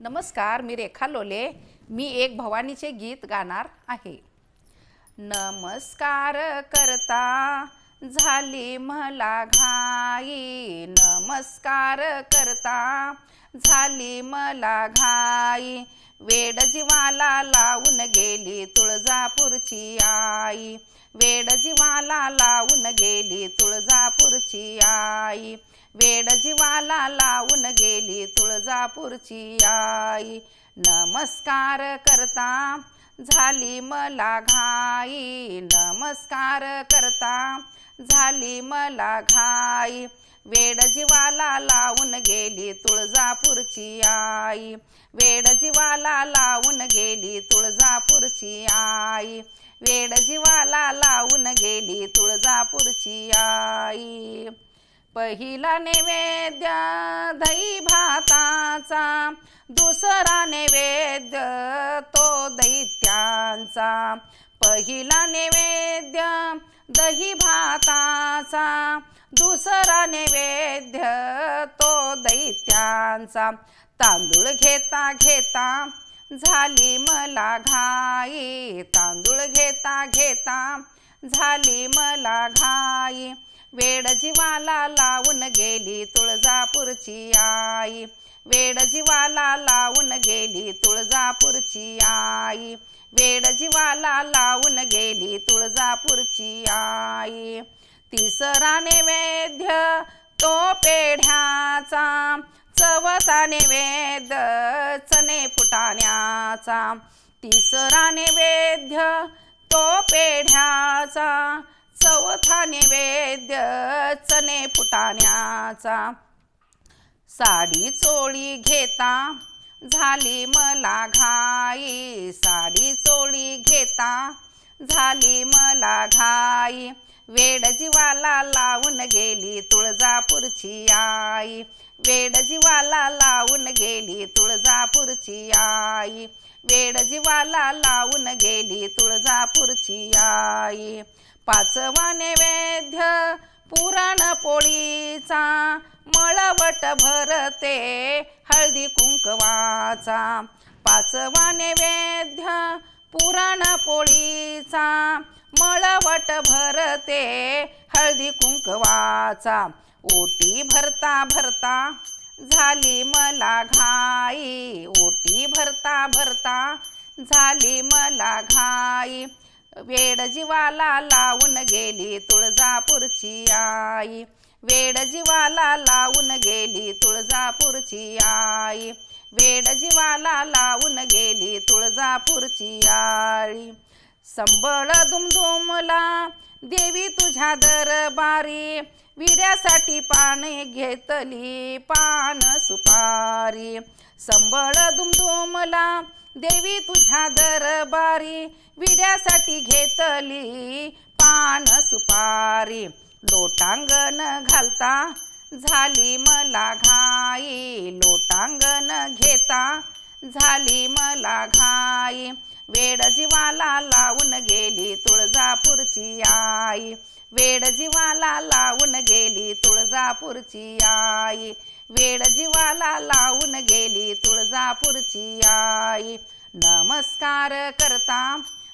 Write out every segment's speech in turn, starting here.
नमस्कार मी रेखा लोले. मी एक भवानीचे गीत गाणार आहे. नमस्कार करता झाली मला घाई. नमस्कार करता झाली मला घाई. वेड जीवाला लावून गेली तुळजापूरची आई. वेड जीवाला लावून गेली तुळजापूर तुळजापूरची आई. वेड जीवाला लावून गेली तुळजापूरची आई. नमस्कार करता झाली मला घाई. नमस्कार करता झाली मला घाई. वेड जीवाला लावून गेली तुळजापूरची आई. वेड जीवाला लावून गेली तुळजापूरची आई वेड जीवाला लावून गेली तुळजापूरची आई. पहिला नैवेद्य दही भाताचा दुसरा नैवेद्य तो दैत्यांचा. पहिला नैवेद्य दही भाताचा दुसरा नैवेद्य तो दैत्यांचा. तांदूळ घेता घेता झाली मला घाई तांदूळ घेता घेता. झाली मला घाई वेड जीवाला लावून गेली तुळजापूरची आई. वेड जीवाला लावून गेली तुळजापूरची आई. वेड जीवाला लावून गेली तुळजापूरची आई. तिसरा नैवेद्य तो पेढ्याचा. नवसा नैवेद्य चणे फुटाण्याचा. तिसरा नैवेद्य तो पेढ्याचा. चौथा नैवेद्य चणे फुटाण्याचा. साडी चोळी घेता झाली मला घाई. साडी चोळी घेता झाली मला घाई. वेड जीवाला लावून गेली तुळजापूरची आई. वेड जीवाला लावून गेली तुळजापूरची आई. वेड जीवाला लावून गेली तुळजापूरची आई. पाचवा नैवेद्य पुरण पोळीचा मळवट भरते हळदी कुंकवाचा. पाचवा नैवेद्य पुरण पोळीचा मळवट भरते हळदी कुंकवाचा. ओटी भरता भरता झाली मला घाई. ओटी भरता भरता झाली मला घाई. वेड जीवाला लावून गेली तुळजापूरची आई. वेड जीवाला लावून गेली तुळजापूरची आई. वेड जीवाला लावून गेली तुळजापूरची आई. संबळ दुमदुमला देवी तुझ्या दरबारी विड्यासाठी पाने घेतली पान सुपारी. संबळ दुमदुमला देवी तुझ्या दरबारी विड्यासाठी घेतली पान सुपारी. लोटांगण घालता झाली मला घाई. लोटांगण घेता झाली मला घाई. वेड जीवाला लावून गेली तुळजापूरची आई. वेड जीवाला लावून गेली तुळजापूरची आई. वेड जीवाला लावून गेली तुळजापूरची आई. नमस्कार करता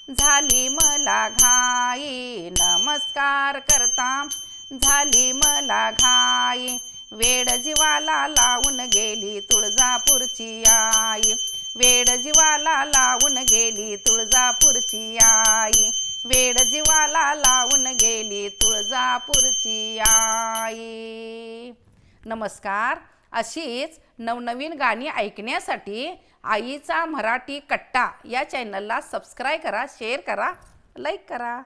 झाली मला घाई. नमस्कार करता झाली मला घाई. वेड जीवाला लावून गेली तुळजापूरची आई. वेड जीवाला लावून गेली तुळजापूरची आई. वेड जीवाला लावून गेली तुळजापूरची आई. नमस्कार. अशीच नवनवीन गाणी ऐकण्यासाठी आईचा मराठी कट्टा या चॅनलला सबस्क्राईब करा शेअर करा लाईक करा.